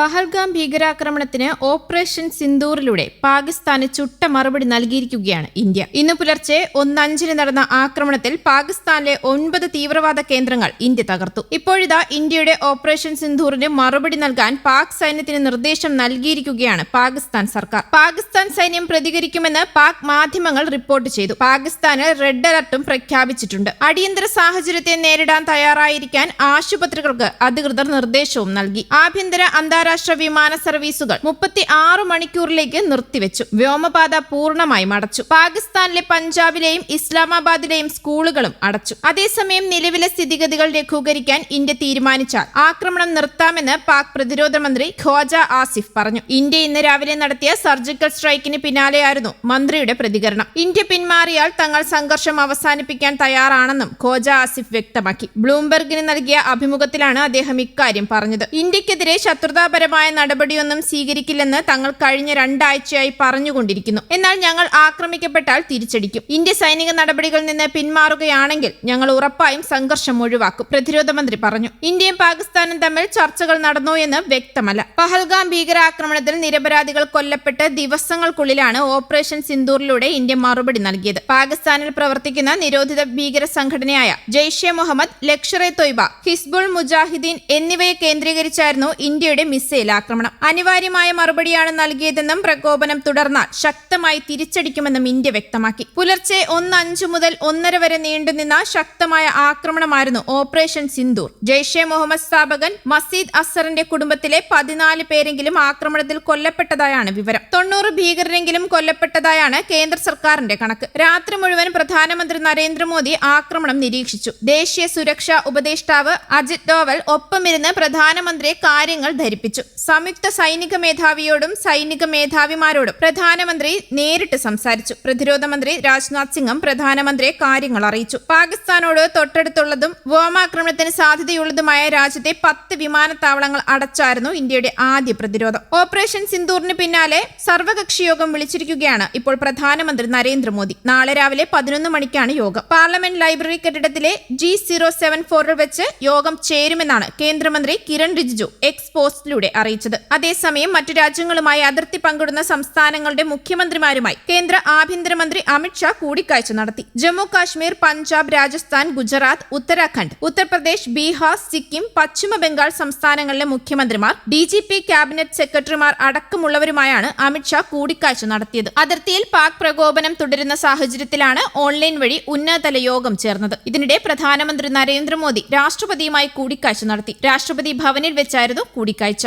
പഹൽഗാം ഭീകരാക്രമണത്തിന് ഓപ്പറേഷൻ സിന്ദൂറിലൂടെ പാകിസ്ഥാന് ചുട്ട മറുപടി നൽകിയിരിക്കുകയാണ് ഇന്ത്യ. ഇന്ന് പുലർച്ചെ ഒന്നഞ്ചിന് നടന്ന ആക്രമണത്തിൽ പാകിസ്ഥാനിലെ ഒൻപത് തീവ്രവാദ കേന്ദ്രങ്ങൾ ഇന്ത്യ തകർത്തു. ഇപ്പോഴിതാ ഇന്ത്യയുടെ ഓപ്പറേഷൻ സിന്ദൂറിന് മറുപടി നൽകാൻ പാക് സൈന്യത്തിന് നിർദ്ദേശം നൽകിയിരിക്കുകയാണ് പാകിസ്ഥാൻ സർക്കാർ. പാകിസ്ഥാൻ സൈന്യം പ്രതികരിക്കുമെന്ന് പാക് മാധ്യമങ്ങൾ റിപ്പോർട്ട് ചെയ്തു. പാകിസ്ഥാന് റെഡ് അലർട്ടും പ്രഖ്യാപിച്ചിട്ടുണ്ട്. അടിയന്തര സാഹചര്യത്തെ നേരിടാൻ തയ്യാറായിരിക്കാൻ ആശുപത്രികൾക്ക് അധികൃതർ നിർദ്ദേശവും നൽകി. ആഭ്യന്തര അന്താരാഷ്ട്ര വിമാന സർവീസുകൾ മുപ്പത്തി ആറ് മണിക്കൂറിലേക്ക് നിർത്തിവെച്ചു. വ്യോമപാത പൂർണമായി മടച്ചു. പാകിസ്ഥാനിലെ പഞ്ചാബിലെയും ഇസ്ലാമാബാദിലെയും സ്കൂളുകളും അടച്ചു. അതേസമയം നിലവിലെ സ്ഥിതിഗതികൾ ലഘൂകരിക്കാൻ ഇന്ത്യ തീരുമാനിച്ചാൽ ആക്രമണം നിർത്താമെന്ന് പാക് പ്രതിരോധ മന്ത്രി ഖോജ ആസിഫ് പറഞ്ഞു. ഇന്ത്യ ഇന്ന് രാവിലെ നടത്തിയ സർജിക്കൽ സ്ട്രൈക്കിന് പിന്നാലെയായിരുന്നു മന്ത്രിയുടെ പ്രതികരണം. ഇന്ത്യ പിന്മാറിയാൽ തങ്ങൾ സംഘർഷം അവസാനിപ്പിക്കാൻ തയ്യാറാണെന്നും ഖോജ ആസിഫ് വ്യക്തമാക്കി. ബ്ലൂംബെർഗിന് നൽകിയ അഭിമുഖത്തിലാണ് അദ്ദേഹം ഇക്കാര്യം പറഞ്ഞത്. ഇന്ത്യക്കെതിരെ ശത്രുതാപരമായ നടപടിയൊന്നും സ്വീകരിക്കില്ലെന്ന് തങ്ങൾ കഴിഞ്ഞ രണ്ടാഴ്ചയായി പറഞ്ഞുകൊണ്ടിരിക്കുന്നു. എന്നാൽ ഞങ്ങൾ ആക്രമിക്കപ്പെട്ടാൽ തിരിച്ചടിക്കും. ഇന്ത്യ സൈനിക നടപടികളിൽ നിന്ന് പിന്മാറുകയാണെങ്കിൽ ഞങ്ങൾ ഉറപ്പായും സംഘർഷം ഒഴിവാക്കും പ്രതിരോധ മന്ത്രി പറഞ്ഞു. ഇന്ത്യയും പാകിസ്ഥാനും തമ്മിൽ ചർച്ചകൾ നടന്നു എന്ന് വ്യക്തമല്ല. പഹൽഗാം ഭീകരാക്രമണത്തിൽ നിരപരാധികൾ കൊല്ലപ്പെട്ട് ദിവസങ്ങൾക്കുള്ളിലാണ് ഓപ്പറേഷൻ സിന്ദൂറിലൂടെ ഇന്ത്യ മറുപടി നൽകിയത്. പാകിസ്ഥാനിൽ പ്രവർത്തിക്കുന്ന നിരോധിത ഭീകര സംഘടനയായ ജെയ്ഷെ മുഹമ്മദ് ലക്ഷറെ തൊയ്ബ ഹിസ്ബുൾ മുജാഹിദ്ദീൻ എന്നിവയെ കേന്ദ്രീകരിച്ചായിരുന്നു ഇന്ത്യയുടെ മിസൈൽ ആക്രമണം. അനിവാര്യമായ മറുപടിയാണ് നൽകിയതെന്നും പ്രകോപനം തുടർന്നാൽ ശക്തമായി തിരിച്ചടിക്കുമെന്നും ഇന്ത്യ വ്യക്തമാക്കി. പുലർച്ചെ ഒന്ന് അഞ്ചു മുതൽ ഒന്നര വരെ നീണ്ടുനിന്ന ശക്തമായ ആക്രമണമായിരുന്നു ഓപ്പറേഷൻ സിന്ദൂർ. ജെയ്ഷെ മുഹമ്മദ് സ്ഥാപകൻ മസീദ് അസറിന്റെ കുടുംബത്തിലെ പതിനാല് പേരെങ്കിലും ആക്രമണത്തിൽ കൊല്ലപ്പെട്ടതായാണ് വിവരം. തൊണ്ണൂറ് ഭീകരരെങ്കിലും കൊല്ലപ്പെട്ടതായാണ് കേന്ദ്ര സർക്കാരിന്റെ കണക്ക്. രാത്രി മുഴുവൻ പ്രധാനമന്ത്രി നരേന്ദ്രമോദി ആക്രമണം നിരീക്ഷിച്ചു. ദേശീയ സുരക്ഷാ ഉപദേഷ്ടാവ് അജിത് ഡോവൽ ഒപ്പമിരുന്ന് പ്രധാനമന്ത്രിയെ കാര്യങ്ങൾ ധരിപ്പിച്ചു. സംയുക്ത സൈനിക മേധാവിയോടും സൈനിക മേധാവിമാരോടും പ്രധാനമന്ത്രി നേരിട്ട് സംസാരിച്ചു. പ്രതിരോധ മന്ത്രി രാജ്നാഥ് സിംഗും പ്രധാനമന്ത്രിയെ കാര്യങ്ങൾ അറിയിച്ചു. പാകിസ്ഥാനോട് തൊട്ടടുത്തുള്ളതും വ്യോമാക്രമണത്തിന് സാധ്യതയുള്ളതുമായ രാജ്യത്തെ പത്ത് വിമാനത്താവളങ്ങൾ അടച്ചായിരുന്നു ഇന്ത്യയുടെ ആദ്യ പ്രതിരോധം. ഓപ്പറേഷൻ സിന്ദൂറിന് പിന്നാലെ സർവകക്ഷിയോഗം വിളിച്ചിരിക്കുകയാണ് ഇപ്പോൾ പ്രധാനമന്ത്രി നരേന്ദ്രമോദി. നാളെ രാവിലെ പതിനൊന്ന് മണിക്കാണ് യോഗം. പാർലമെന്റ് ലൈബ്രറി കെട്ടിടത്തിലെ ജി സീറോ സെവൻ ഫോറിൽ വെച്ച് യോഗം ചേരുമെന്നാണ് കേന്ദ്രമന്ത്രി കിരൺ റിജിജു എക്സ് പോസ്റ്റിലൂടെ അറിയിച്ചത്. അതേസമയം മറ്റു രാജ്യങ്ങളുമായി അതിർത്തി പങ്കിടുന്ന സംസ്ഥാനങ്ങളുടെ മുഖ്യമന്ത്രിമാരുമായി കേന്ദ്ര ആഭ്യന്തരമന്ത്രി അമിത്ഷാ കൂടിക്കാഴ്ച നടത്തി. ജമ്മു കാശ്മീർ പഞ്ചാബ് രാജസ്ഥാൻ ഗുജറാത്ത് ഉത്തരാഖണ്ഡ് ഉത്തർപ്രദേശ് ബീഹാർ സിക്കിം പശ്ചിമ ബംഗാൾ സംസ്ഥാനങ്ങളിലെ മുഖ്യമന്ത്രിമാർ ഡി ജി പി ക്യാബിനറ്റ് സെക്രട്ടറിമാർ അടക്കമുള്ളവരുമായാണ് അമിത്ഷാ കൂടിക്കാഴ്ച നടത്തിയത്. അതിർത്തിയിൽ പാക് പ്രകോപനം തുടരുന്ന സാഹചര്യത്തിലാണ് ഓൺലൈൻ വഴി ഉന്നതതല യോഗം ചേർന്നത്. ഇതിനിടെ പ്രധാനമന്ത്രി നരേന്ദ്രമോദി രാഷ്ട്രപതിയുമായി കൂടിക്കാഴ്ച നടത്തി. രാഷ്ട്രപതി ഭവനിൽ വെച്ചായിരുന്നു കൂടിക്കാഴ്ച.